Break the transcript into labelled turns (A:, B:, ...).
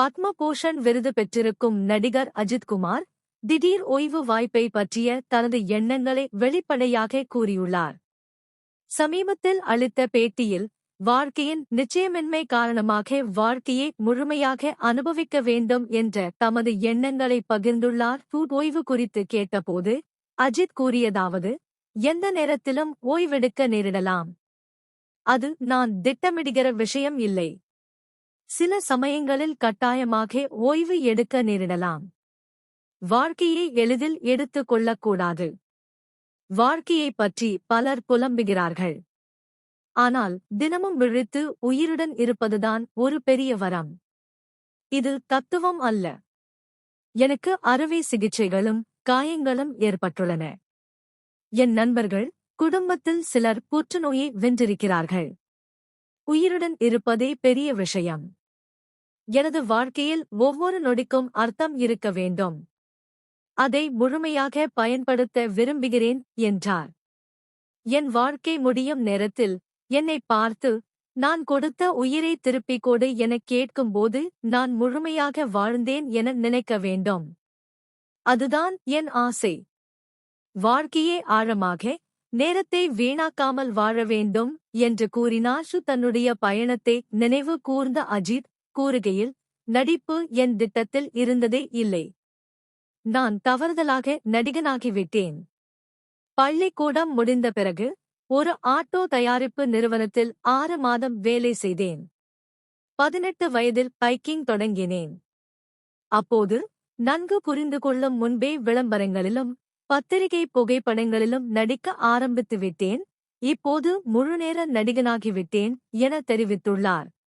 A: பத்மபூஷன் விருது பெற்றிருக்கும் நடிகர் அஜித்குமார் திடீர் ஓய்வு வாய்ப்பை பற்றிய தனது எண்ணங்களை வெளிப்படையாக கூறியுள்ளார். சமீபத்தில் அளித்த பேட்டியில் வாழ்க்கையின் நிச்சயமின்மை காரணமாக வாழ்க்கையை முழுமையாக அனுபவிக்க வேண்டும் என்ற தமது எண்ணங்களை பகிர்ந்துள்ளார். ஓய்வு குறித்து கேட்டபோது அஜித் கூறியதாவது எந்த நேரத்திலும் ஓய்வெடுக்க நேரிடலாம். அது நான் திட்டமிடுகிற விஷயம் இல்லை. சில சமயங்களில் கட்டாயமாக ஓய்வு எடுக்க நேரிடலாம். வாழ்க்கையை எளிதில் எடுத்துக் கொள்ளக்கூடாது. வாழ்க்கையைப் பற்றி பலர் புலம்புகிறார்கள். ஆனால் தினமும் விழித்து உயிருடன் இருப்பதுதான் ஒரு பெரிய வரம். இது தத்துவம் அல்ல. எனக்கு அறுவை சிகிச்சைகளும் காயங்களும் ஏற்பட்டுள்ளன. என் நண்பர்கள் குடும்பத்தில் சிலர் புற்றுநோயை வென்றிருக்கிறார்கள். உயிருடன் இருப்பதே பெரிய விஷயம். எனது வாழ்க்கையில் ஒவ்வொரு நொடிக்கும் அர்த்தம் இருக்க வேண்டும். அதை முழுமையாக பயன்படுத்த விரும்புகிறேன் என்றார். என் வாழ்க்கை முடியும் நேரத்தில் என்னை பார்த்து நான் கொடுத்த உயிரை திருப்பிக் கொடு எனக் கேட்கும்போது நான் முழுமையாக வாழ்ந்தேன் என நினைக்க வேண்டும். அதுதான் என் ஆசை. வாழ்க்கையே ஆழமாக நேரத்தை வீணாக்காமல் வாழ வேண்டும் என்று கூறினார். தன்னுடைய பயணத்தை நினைவு கூர்ந்த அஜித் கூறுகையில் நடிப்பு என் திட்டத்தில் இருந்ததே இல்லை. நான் தவறுதலாக நடிகனாகிவிட்டேன். பள்ளிக்கூடம் முடிந்த பிறகு ஒரு ஆட்டோ தயாரிப்பு நிறுவனத்தில் ஆறு மாதம் வேலை செய்தேன். பதினெட்டு வயதில் பைக்கிங் தொடங்கினேன். அப்போது நன்கு புரிந்து கொள்ளும் முன்பே விளம்பரங்களிலும் பத்திரிகை புகைப்படங்களிலும் நடிக்க ஆரம்பித்து விட்டேன் இப்போது முழுநேர நடிகனாகிவிட்டேன் என தெரிவித்துள்ளார்.